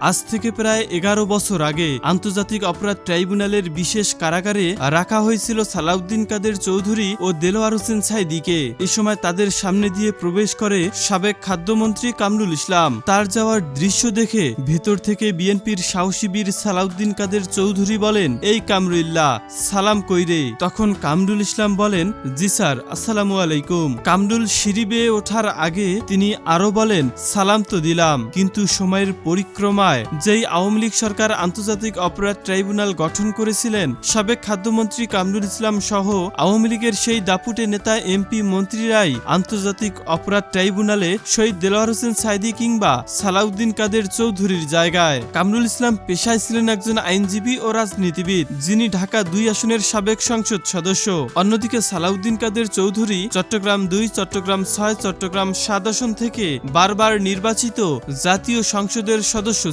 আজ থেকে প্রায় এগারো বছর আগে আন্তর্জাতিক অপরাধ ট্রাইব্যুনালের বিশেষ কারাগারে রাখা হয়েছিল সালাউদ্দিন কাদের চৌধুরী ও দেলোয়ার হোসেন সাইদিকে। এ সময় তাদের সামনে দিয়ে প্রবেশ করে সাবেক খাদ্যমন্ত্রী কামরুল ইসলাম। তার যাওয়ার দৃশ্য দেখে ভেতর থেকে বিএনপির সাহসী বীর সালাউদ্দিন কাদের চৌধুরী বলেন, এই কামরুল্লাহ, সালাম কইরে তখন কামরুল ইসলাম বলেন, জি স্যার, আসসালামু আলাইকুম। কামরুল সিঁড়ি বেয়ে ওঠার আগে তিনি আরও বলেন, সালাম তো দিলাম, কিন্তু সময়ের পরিক্রমায় যেই আওয়ামী লীগ সরকার আন্তর্জাতিক অপরাধ ট্রাইব্যুনাল গঠন করেছিলেন, সাবেক খাদ্যমন্ত্রী কামরুল ইসলাম সহ আওয়ামী লীগের সেই দাপুটে নেতা এমপি মন্ত্রীরাই আন্তর্জাতিক অপরাধ ট্রাইব্যুনালে শহীদ দেলোয়ার হোসেন সাইদি কিংবা সালাউদ্দিন কাদের চৌধুরীর জায়গায়। কামরুল ইসলাম পেশায় ছিলেন একজন আইনজীবী ও রাজনীতিবিদ, যিনি ঢাকা দুই আসনের সাবেক সংসদ সদস্য। অন্যদিকে সালাউদ্দিন কাদের চৌধুরী চট্টগ্রাম দুই, চট্টগ্রাম ছয়, চট্টগ্রাম সাত আসন থেকে বারবার নির্বাচিত জাতীয় সংসদের সদস্য